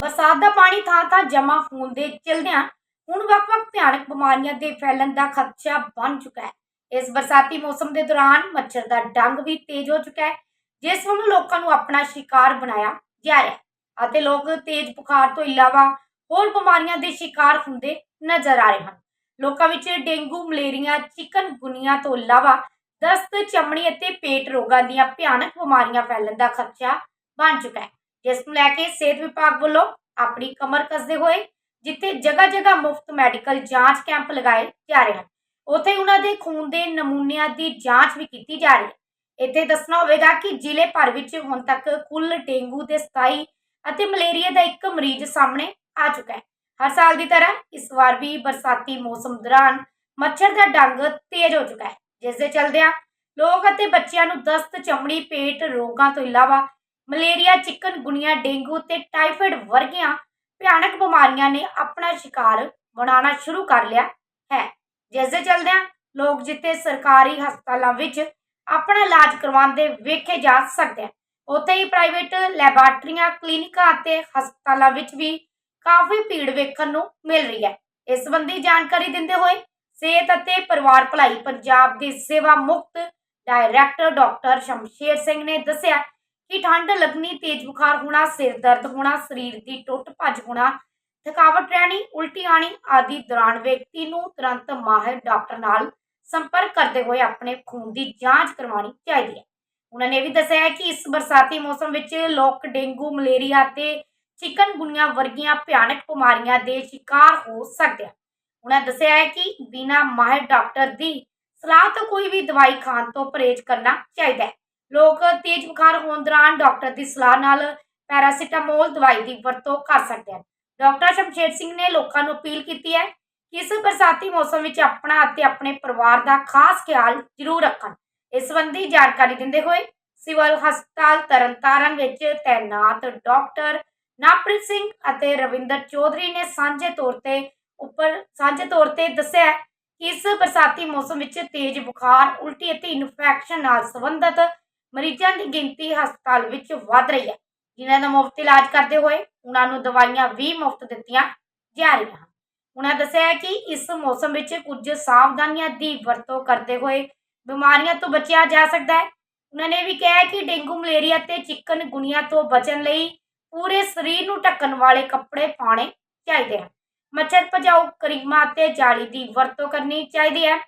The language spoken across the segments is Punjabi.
ਬਰਸਾਤ ਦਾ ਪਾਣੀ ਥਾਂ ਥਾਂ ਜਮ੍ਹਾਂ ਹੋਣ ਦੇ ਚਲਦਿਆਂ ਹੁਣ ਵੱਖ-ਵੱਖ ਭਿਆਨਕ ਬਿਮਾਰੀਆਂ ਦੇ ਫੈਲਣ ਦਾ ਖਦਸ਼ਾ ਬਣ ਚੁੱਕਾ ਹੈ। ਇਸ ਬਰਸਾਤੀ ਮੌਸਮ ਦੇ ਦੌਰਾਨ ਮੱਛਰ ਦਾ ਡੰਗ ਵੀ ਤੇਜ਼ ਹੋ ਚੁੱਕਾ ਹੈ, ਜਿਸ ਵੱਲੋਂ ਲੋਕਾਂ ਨੂੰ ਆਪਣਾ ਸ਼ਿਕਾਰ ਬਣਾਇਆ ਜਾ ਰਿਹਾ ਹੈ ਅਤੇ ਲੋਕ ਤੇਜ਼ ਬੁਖਾਰ ਤੋਂ ਇਲਾਵਾ ਹੋਰ ਬਿਮਾਰੀਆਂ ਦੇ ਸ਼ਿਕਾਰ ਹੁੰਦੇ ਨਜ਼ਰ ਆ ਰਹੇ ਹਨ। ਲੋਕਾਂ ਵਿੱਚ ਡੇਂਗੂ, ਮਲੇਰੀਆ ਚਿਕਨਗੁਨੀਆ ਤੋਂ ਇਲਾਵਾ ਦਸਤ, ਚਮੜੀ ਅਤੇ ਪੇਟ ਰੋਗਾਂ ਦੀਆਂ ਭਿਆਨਕ ਬਿਮਾਰੀਆਂ ਫੈਲਣ ਦਾ ਖਦਸ਼ਾ ਬਣ ਚੁੱਕਾ ਹੈ। ਜਿਸ ਨੂੰ ਲੈ ਕੇ ਸਿਹਤ ਵਿਭਾਗ ਵੱਲੋਂ ਆਪਣੀ ਕਮਰ ਕੱਸਦੇ ਹੋਏ ਜਿੱਥੇ ਜਗ੍ਹਾ ਜਗ੍ਹਾ ਮੁਫਤ ਮੈਡੀਕਲ ਜਾਂਚ ਕੈਂਪ ਲਗਾਏ ਜਾ ਰਹੇ ਹਨ। ਉੱਥੇ ਉਹਨਾਂ ਦੇ ਖੂਨ ਦੇ ਨਮੂਨਿਆਂ ਦੀ ਜਾਂਚ ਵੀ ਕੀਤੀ ਜਾ ਰਹੀ ਹੈ। ਇੱਥੇ ਦੱਸਣਾ ਹੋਵੇਗਾ ਕਿ ਜ਼ਿਲ੍ਹੇ ਭਰ ਵਿੱਚ ਹੁਣ ਤੱਕ ਕੁੱਲ ਡੇਂਗੂ ਦੇ 27 ਅਤੇ ਮਲੇਰੀਆ ਦਾ ਇੱਕ ਮਰੀਜ਼ ਸਾਹਮਣੇ ਆ ਚੁੱਕਾ ਹੈ। ਹਰ ਸਾਲ ਦੀ ਤਰ੍ਹਾਂ ਇਸ ਵਾਰ ਵੀ ਬਰਸਾਤੀ ਮੌਸਮ ਦੌਰਾਨ ਮੱਛਰ ਦਾ ਡੰਗ ਤੇਜ਼ ਹੋ ਚੁੱਕਾ ਹੈ। ਜਿਸ ਦੇ ਚਲਦਿਆਂ ਲੋਕ ਅਤੇ ਬੱਚਿਆਂ ਨੂੰ ਦਸਤ, ਚਮੜੀ, ਪੇਟ ਰੋਗਾਂ ਤੋਂ ਇਲਾਵਾ ਮਲੇਰੀਆ ਚਿਕਨਗੁਨੀਆ ਡੇਂਗੂ ਤੇ ਟਾਈਫਾਇਡ ਵਰਗੀਆਂ ਭਿਆਨਕ ਬਿਮਾਰੀਆਂ ਨੇ ਆਪਣਾ ਸ਼ਿਕਾਰ ਬਣਾਉਣਾ ਸ਼ੁਰੂ ਕਰ ਲਿਆ ਹੈ। ਜਿਸ ਦੇ ਚਲਦਿਆਂ ਲੋਕ ਜਿੱਥੇ ਸਰਕਾਰੀ ਹਸਪਤਾਲਾਂ ਵਿੱਚ ਆਪਣਾ ਇਲਾਜ ਕਰਵਾਉਂਦੇ ਵੇਖੇ ਜਾ ਸਕਦੇ ਹਨ, ਉੱਥੇ ਹੀ ਪ੍ਰਾਈਵੇਟ ਲੈਬਾਰਟਰੀਆਂ ਕਲੀਨਿਕਾਂ ਅਤੇ ਹਸਪਤਾਲਾਂ ਵਿੱਚ ਵੀ ਕਾਫੀ ਭੀੜ ਵੇਖਣ ਨੂੰ ਮਿਲ ਰਹੀ ਹੈ। ਇਸ ਸੰਬੰਧੀ ਜਾਣਕਾਰੀ ਦਿੰਦੇ ਹੋਏ ਸਿਹਤ ਅਤੇ ਪਰਿਵਾਰ ਭਲਾਈ, ਪੰਜਾਬ ਦੇ ਸੇਵਾ ਮੁਕਤ ਡਾਇਰੈਕਟਰ ਡਾਕਟਰ ਸ਼ਮਸ਼ੇਰ ਸਿੰਘ ਨੇ ਦੱਸਿਆ ਕਿ ਠੰਡ ਲੱਗਣੀ, ਤੇਜ਼ ਬੁਖਾਰ ਹੋਣਾ, ਸਿਰ ਦਰਦ ਹੋਣਾ, ਸਰੀਰ ਦੀ ਟੁੱਟ ਭੱਜ ਹੋਣਾ, ਥਕਾਵਟ ਰਹਿਣੀ, ਉਲਟੀ ਆਣੀ ਆਦਿ ਦੌਰਾਨ ਵਿਅਕਤੀ ਨੂੰ ਤੁਰੰਤ ਮਾਹਿਰ ਡਾਕਟਰ ਨਾਲ ਸੰਪਰਕ ਕਰਦੇ ਹੋਏ ਆਪਣੇ ਖੂਨ ਦੀ ਜਾਂਚ ਕਰਵਾਉਣੀ ਚਾਹੀਦੀ ਹੈ। ਉਹਨਾਂ ਨੇ ਵੀ ਦੱਸਿਆ ਹੈ ਕਿ ਇਸ ਬਰਸਾਤੀ ਮੌਸਮ ਵਿੱਚ ਲੋਕ ਡੇਂਗੂ, ਮਲੇਰੀਆ ਤੇ ਚਿਕਨਗੁਨੀਆ ਵਰਗੀਆਂ ਭਿਆਨਕ ਬਿਮਾਰੀਆਂ ਦੇ ਸ਼ਿਕਾਰ ਹੋ ਸਕਦੇ ਹਨ। ਉਹਨਾਂ ਦੱਸਿਆ ਹੈ ਕਿ ਬਿਨਾਂ ਮਾਹਿਰ ਡਾਕਟਰ ਦੀ ਸਲਾਹ ਤੋਂ ਕੋਈ ਵੀ ਦਵਾਈ ਖਾਣ ਤੋਂ ਪਰਹੇਜ਼ ਕਰਨਾ ਚਾਹੀਦਾ ਹੈ। ਲੋਕ ਤੇਜ਼ ਬੁਖਾਰ ਹੋਣ ਦੌਰਾਨ ਡਾਕਟਰ ਦੀ ਸਲਾਹ ਨਾਲ ਪੈਰਾਸੀਟਾਮੋਲ ਦਵਾਈ ਦੀ ਵਰਤੋਂ ਕਰ ਸਕਦੇ ਹਨ। ਡਾਕਟਰ ਸ਼ਮਸ਼ੇਰ ਸਿੰਘ ਨੇ ਲੋਕਾਂ ਨੂੰ ਅਪੀਲ ਕੀਤੀ ਹੈ ਕਿ ਇਸ ਬਰਸਾਤੀ ਮੌਸਮ ਵਿੱਚ ਆਪਣਾ ਅਤੇ ਆਪਣੇ ਪਰਿਵਾਰ ਦਾ ਖਾਸ ਖਿਆਲ ਜ਼ਰੂਰ ਰੱਖਣ। ਇਸ ਸੰਬੰਧੀ ਜਾਣਕਾਰੀ ਦਿੰਦੇ ਹੋਏ ਸਿਵਲ ਹਸਪਤਾਲ ਤਰਨਤਾਰਨ ਵਿੱਚ ਤੈਨਾਤ ਡਾਕਟਰ ਨਾਪ੍ਰੀਤ ਸਿੰਘ ਅਤੇ ਰਵਿੰਦਰ ਚੌਧਰੀ ਨੇ ਸਾਂਝੇ ਤੌਰ ਤੇ ਉੱਪਰ ਸਾਂਝੇ ਤੌਰ ਤੇ ਦੱਸਿਆ ਹੈ ਕਿ ਇਸ ਬਰਸਾਤੀ ਮੌਸਮ ਵਿੱਚ ਤੇਜ਼ ਬੁਖਾਰ, ਉਲਟੀ ਅਤੇ ਇਨਫੈਕਸ਼ਨ ਨਾਲ ਸੰਬੰਧਿਤ ਮਰੀਜ਼ਾਂ ਦੀ ਗਿਣਤੀ ਹਸਪਤਾਲ ਵਿੱਚ ਵੱਧ ਰਹੀ ਹੈ। ਜਿਨ੍ਹਾਂ ਦਾ ਮੁਫਤ ਇਲਾਜ ਕਰਦੇ ਹੋਏ ਉਹਨਾਂ ਨੂੰ ਦਵਾਈਆਂ ਵੀ ਮੁਫਤ ਦਿੱਤੀਆਂ ਜਾ ਰਹੀਆਂ ਹਨ। ਉਹਨਾਂ ਦੱਸਿਆ ਕਿ ਇਸ ਮੌਸਮ ਵਿੱਚ ਕੁਝ ਸਾਵਧਾਨੀਆਂ ਦੀ ਵਰਤੋਂ ਕਰਦੇ ਹੋਏ ਬਿਮਾਰੀਆਂ ਤੋਂ ਬਚਿਆ ਜਾ ਸਕਦਾ ਹੈ। ਉਹਨਾਂ ਨੇ ਵੀ ਕਿਹਾ ਕਿ ਡੇਂਗੂ, ਮਲੇਰੀਆ ਤੇ ਚਿਕਨਗੁਨੀਆ ਤੋਂ ਬਚਣ ਲਈ ਪੂਰੇ ਸਰੀਰ ਨੂੰ ਢੱਕਣ ਵਾਲੇ ਕੱਪੜੇ ਪਾਉਣੇ ਚਾਹੀਦੇ ਹਨ। ਮੱਛਰ ਭਜਾਊ ਕਰੀਮਾਂ ਅਤੇ ਜਾਲੀ ਦੀ ਵਰਤੋਂ ਕਰਨੀ ਚਾਹੀਦੀ ਹੈ।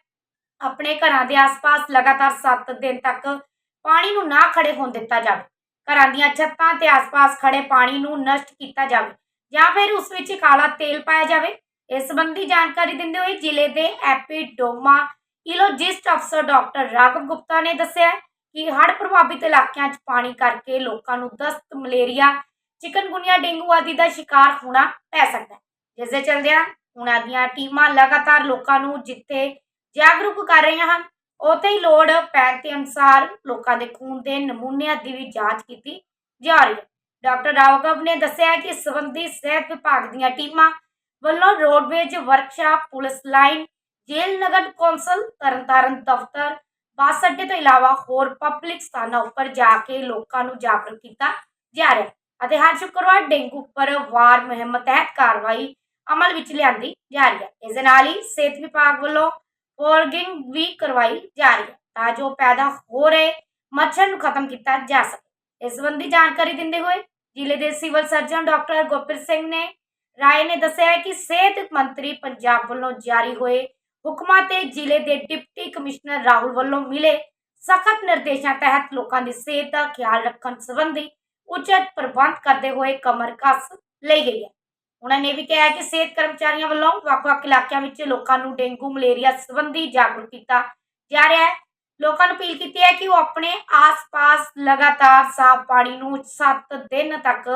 ਆਪਣੇ ਘਰਾਂ ਦੇ ਆਸ-ਪਾਸ ਲਗਾਤਾਰ 7 ਦਿਨ ਤੱਕ ਪਾਣੀ ਨੂੰ ਨਾ ਖੜੇ ਹੋਣ ਦਿੱਤਾ ਜਾਵੇ। ਘਰਾਂ ਦੀਆਂ ਛੱਤਾਂ ਤੇ ਆਸ-ਪਾਸ ਖੜੇ ਪਾਣੀ ਨੂੰ ਨਸ਼ਟ ਕੀਤਾ ਜਾਵੇ ਜਾਂ ਫਿਰ ਉਸ ਵਿੱਚ ਕਾਲਾ ਤੇਲ ਪਾਇਆ ਜਾਵੇ। ਇਸ ਸੰਬੰਧੀ ਜਾਣਕਾਰੀ ਦਿੰਦੇ ਹੋਏ ਜ਼ਿਲ੍ਹੇ ਦੇ ਐਪੀਡੋਮਾ ਇਲੋਜਿਸਟ ਅਫਸਰ ਡਾਕਟਰ ਰਾਘਵ ਗੁਪਤਾ ਨੇ ਦੱਸਿਆ ਕਿ ਹੜ੍ਹ ਪ੍ਰਭਾਵਿਤ ਇਲਾਕਿਆਂ 'ਚ ਪਾਣੀ ਕਰਕੇ ਲੋਕਾਂ ਨੂੰ ਦਸਤ, ਮਲੇਰੀਆ, ਚਿਕਨਗੁਨੀਆ, ਡੇਂਗੂ ਆਦਿ ਦਾ ਸ਼ਿਕਾਰ ਹੋਣਾ ਪੈ ਸਕਦਾ ਹੈ। ਜਿਸ ਦੇ ਚਲਦਿਆਂ ਉਹਨਾਂ ਦੀਆਂ ਟੀਮਾਂ ਲਗਾਤਾਰ ਲੋਕਾਂ ਨੂੰ ਜਿੱਥੇ ਜਾਗਰੂਕ ਕਰ ਰਹੀਆਂ ਹਨ ਉੱਥੇ ਹੀ ਲੋੜ ਪੈਣ ਦੇ ਅਨੁਸਾਰ ਲੋਕਾਂ ਦੇ ਖੂਨ ਦੇ ਨਮੂਨਿਆਂ ਦੀ ਵੀ ਜਾਂਚ ਕੀਤੀ ਜਾ ਰਹੀ ਹੈ। ਡਾਕਟਰ ਰਾਵਗਵ ਨੇ ਦੱਸਿਆ ਕਿ ਇਸ ਸਿਹਤ ਵਿਭਾਗ ਦੀਆਂ ਟੀਮਾਂ ਵੱਲੋਂ roadways workshop, police line, jail ਨਗਰ ਕੌਂਸਲ, ਤਰਨਤਾਰਨ ਦਫ਼ਤਰ, ਬੱਸ ਅੱਡੇ ਤੋਂ ਇਲਾਵਾ ਹੋਰ ਪਬਲਿਕ ਸਥਾਨਾਂ ਉੱਪਰ ਜਾ ਕੇ ਲੋਕਾਂ ਨੂੰ ਜਾਗਰੂਕ ਕੀਤਾ ਜਾ ਰਿਹਾ ਅਤੇ ਹਰ ਸ਼ੁੱਕਰਵਾਰ ਡੇਂਗੂ ਉੱਪਰ ਵਾਰ ਮੁਹਿੰਮ ਤਹਿਤ ਕਾਰਵਾਈ ਅਮਲ ਵਿੱਚ ਲਿਆਂਦੀ ਜਾ ਰਹੀ ਹੈ। ਇਸ ਦੇ ਨਾਲ ਹੀ ਸਿਹਤ ਵਿਭਾਗ ਵੱਲੋਂ ਫੋਰਗਿੰਗ ਵੀ ਕਰਵਾਈ ਜਾ ਰਹੀ ਹੈ ਤਾਂ ਜੋ ਪੈਦਾ ਹੋ ਰਹੇ ਮੱਛਰ ਨੂੰ ਖਤਮ ਕੀਤਾ ਜਾ ਸਕੇ। ਇਸ ਸੰਬੰਧੀ ਜਾਣਕਾਰੀ ਦਿੰਦੇ ਹੋਏ ਜ਼ਿਲ੍ਹੇ ਦੇ civil surgeon doctor Gurpreet Singh ਨੇ ਰਾਏ ਨੇ ਦੱਸਿਆ ਹੈ ਕਿ ਸਿਹਤ ਮੰਤਰੀ ਪੰਜਾਬ ਵੱਲੋਂ ਜਾਰੀ ਹੋਏ ਹੁਕਮਾਂ ਤੇ ਜ਼ਿਲ੍ਹੇ ਦੇ ਡਿਪਟੀ ਕਮਿਸ਼ਨਰ ਰਾਹੁਲ ਵੱਲੋਂ ਮਿਲੇ ਸਖਤ ਨਿਰਦੇਸ਼ਾਂ ਤਹਿਤ ਲੋਕਾਂ ਦੀ ਸਿਹਤ ਦਾ ਖਿਆਲ ਰੱਖਣ ਸੰਬੰਧੀ ਉਚਿਤ ਪ੍ਰਬੰਧ ਕਰਦੇ ਹੋਏ ਕਮਰ ਕੱਸ ਲਈ ਗਈ ਹੈ। ਉਹਨਾਂ ਨੇ ਵੀ ਕਿਹਾ ਕਿ ਸਿਹਤ ਕਰਮਚਾਰੀਆਂ ਵੱਲੋਂ ਵੱਖ-ਵੱਖ ਇਲਾਕਿਆਂ ਵਿੱਚ ਲੋਕਾਂ ਨੂੰ ਡੇਂਗੂ, ਮਲੇਰੀਆ ਸੰਬੰਧੀ ਜਾਗਰੂਕ ਕੀਤਾ ਜਾ ਰਿਹਾ ਹੈ। ਲੋਕਾਂ ਨੂੰ ਅਪੀਲ ਕੀਤੀ ਹੈ ਕਿ ਉਹ ਆਪਣੇ ਆਸ-ਪਾਸ ਲਗਾਤਾਰ ਸਾਫ਼ ਪਾਣੀ ਨੂੰ 7 ਦਿਨ ਤੱਕ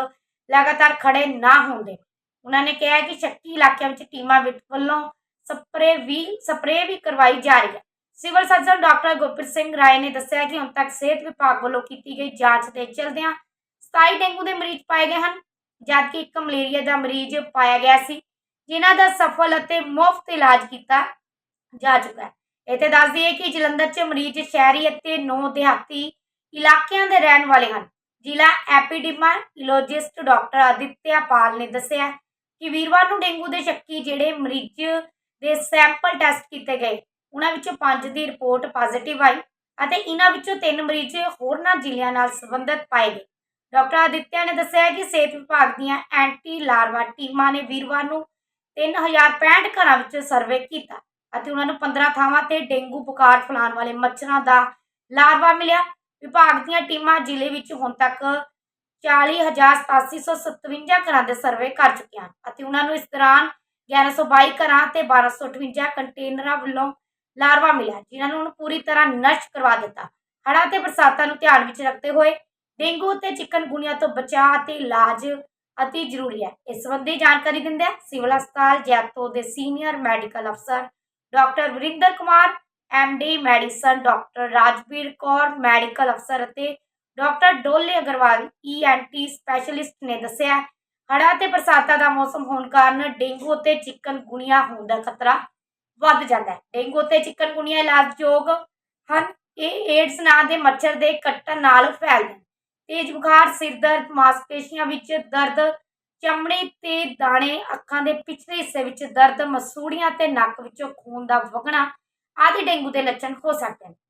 ਲਗਾਤਾਰ ਖੜੇ ਨਾ ਹੋਣ ਦੇਣ। ਉਹਨਾਂ ਨੇ ਕਿਹਾ ਕਿ ਸ਼ੱਕੀ ਇਲਾਕਿਆਂ ਵਿੱਚ ਟੀਮਾਂ ਵਿੱਚ ਵੱਲੋਂ ਸਪਰੇ ਵੀ ਸਪਰੇ ਵੀ ਕਰਵਾਈ ਜਾ ਰਹੀ ਹੈ। Civil surgeon doctor Gurpreet Singh Rai ਨੇ ਦੱਸਿਆ ਕਿ ਹੁਣ ਤੱਕ ਸਿਹਤ ਵਿਭਾਗ ਵੱਲੋਂ ਕੀਤੀ ਗਈ ਜਾਂਚ ਦੇ ਚਲਦਿਆਂ 27 ਡੇਂਗੂ ਦੇ ਮਰੀਜ਼ ਪਾਏ ਗਏ ਹਨ। ਜਦਕਿ ਇੱਕ ਮਲੇਰੀਆ ਦਾ ਮਰੀਜ਼ ਪਾਇਆ ਗਿਆ ਸੀ, ਜਿਨ੍ਹਾਂ ਦਾ ਸਫਲ ਅਤੇ ਮੁਫਤ ਇਲਾਜ ਕੀਤਾ ਜਾ ਚੁੱਕਾ ਹੈ। ਇੱਥੇ ਦੱਸ ਦਈਏ ਕਿ ਜਲੰਧਰ 'ਚ ਮਰੀਜ਼ ਸ਼ਹਿਰੀ ਅਤੇ ਨੌ ਦਿਹਾਤੀ ਇਲਾਕਿਆਂ ਦੇ ਰਹਿਣ ਵਾਲੇ ਹਨ। ਜ਼ਿਲ੍ਹਾ ਐਪੀਡੈਮਾਲੋਜਿਸਟ ਡਾਕਟਰ ਆਦਿਤਿਆ ਪਾਲ ਨੇ ਦੱਸਿਆ ਕਿ ਵੀਰਵਾਰ ਨੂੰ ਡੇਂਗੂ ਦੇ ਸ਼ੱਕੀ ਜਿਹੜੇ ਮਰੀਜ਼ ਦੇ ਸੈਂਪਲ ਟੈਸਟ ਕੀਤੇ ਗਏ, ਉਹਨਾਂ ਵਿੱਚੋਂ 5 ਦੀ ਰਿਪੋਰਟ ਪੋਜ਼ਿਟਿਵ ਆਈ ਅਤੇ ਇਹਨਾਂ ਵਿੱਚੋਂ 3 ਮਰੀਜ਼ ਹੋਰਨਾਂ ਜ਼ਿਲ੍ਹਿਆਂ ਨਾਲ ਸੰਬੰਧਿਤ ਪਾਏ ਗਏ। ਡਾਕਟਰ ਆਦਿਤਿਆ ਨੇ ਦੱਸਿਆ ਕਿ ਸਿਹਤ ਵਿਭਾਗ ਦੀਆਂ ਐਂਟੀ ਲਾਰਵਾ ਟੀਮਾਂ ਨੇ ਵੀਰਵਾਰ ਨੂੰ 3065 ਘਰਾਂ ਵਿੱਚ ਸਰਵੇ ਕੀਤਾ ਅਤੇ ਉਹਨਾਂ ਨੂੰ 15 ਥਾਵਾਂ ਤੇ ਡੇਂਗੂ ਬੁਖਾਰ ਫੈਲਾਉਣ ਵਾਲੇ ਮੱਛਰਾਂ ਦਾ ਲਾਰਵਾ ਮਿਲਿਆ। ਵਿਭਾਗ ਦੀਆਂ ਟੀਮਾਂ ਜ਼ਿਲ੍ਹੇ ਵਿੱਚ ਹੁਣ ਤੱਕ 40757 ਘਰਾਂ ਦੇ ਸਰਵੇ ਕਰ ਚੁੱਕੀਆਂ ਹਨ ਅਤੇ ਉਹਨਾਂ ਨੂੰ ਇਸ ਦੌਰਾਨ 1122 ਘਰਾਂ ਤੇ 1258 ਕੰਟੇਨਰਾਂ ਵੱਲੋਂ ਲਾਰਵਾ ਮਿਲਿਆ, ਜਿਨ੍ਹਾਂ ਨੂੰ ਹੁਣ ਪੂਰੀ ਤਰ੍ਹਾਂ ਨਸ਼ਟ ਕਰਵਾ ਦਿੱਤਾ। ਹੜ੍ਹਾਂ ਤੇ ਬਰਸਾਤਾਂ ਨੂੰ ਧਿਆਨ ਵਿੱਚ ਰੱਖਦੇ ਹੋਏ ਡੇਂਗੂ ਤੇ ਚਿਕਨਗੁਨੀਆ ਤੋਂ ਬਚਾਅ ਅਤੇ ਇਲਾਜ ਅਤੀ ਜ਼ਰੂਰੀ ਹੈ। ਇਸ ਸੰਬੰਧੀ ਜਾਣਕਾਰੀ ਦਿੰਦੇ ਸਿਵਲ ਹਸਪਤਾਲ ਜੈਤੋ ਦੇ ਸੀਨੀਅਰ ਮੈਡੀਕਲ ਅਫਸਰ doctor Varinder Kumar MD medicine doctor Rajveer Kaur, medical ਅਫਸਰ ਅਤੇ ਡਾਕਟਰ ਡੋਲੇ ਅਗਰਵਾਲ ਈਐਨਟੀ ਸਪੈਸ਼ਲਿਸਟ ਨੇ ਦੱਸਿਆ ਹੜ੍ਹਾਂ ਤੇ ਬਰਸਾਤਾਂ ਦਾ ਮੌਸਮ ਹੋਣ ਕਾਰਨ ਡੇਂਗੂ ਅਤੇ ਚਿਕਨਗੁਨੀਆ ਹੋਣ ਦਾ ਖਤਰਾ ਵੱਧ ਜਾਂਦਾ ਹੈ। ਡੇਂਗੂ ਅਤੇ ਚਿਕਨਗੁਨੀਆ ਇਲਾਜਯੋਗ ਹਨ। ਇਹ ਏਡਸ ਨਾਂ ਦੇ ਮੱਛਰ ਦੇ ਕੱਟਣ ਨਾਲ ਫੈਲਦੇ ਹਨ ਤੇਜ਼ ਬੁਖਾਰ, ਸਿਰ ਦਰਦ, ਮਾਸਪੇਸ਼ੀਆਂ ਵਿੱਚ ਦਰਦ, ਚਮੜੀ ਤੇ ਦਾਣੇ, ਅੱਖਾਂ ਦੇ ਪਿਛਲੇ ਹਿੱਸੇ ਵਿੱਚ ਦਰਦ, ਮਸੂੜੀਆਂ ਤੇ ਨੱਕ ਵਿੱਚੋਂ ਖੂਨ ਦਾ ਵਗਣਾ ਆਦਿ ਡੇਂਗੂ ਦੇ ਲੱਛਣ ਹੋ ਸਕਦੇ ਹਨ।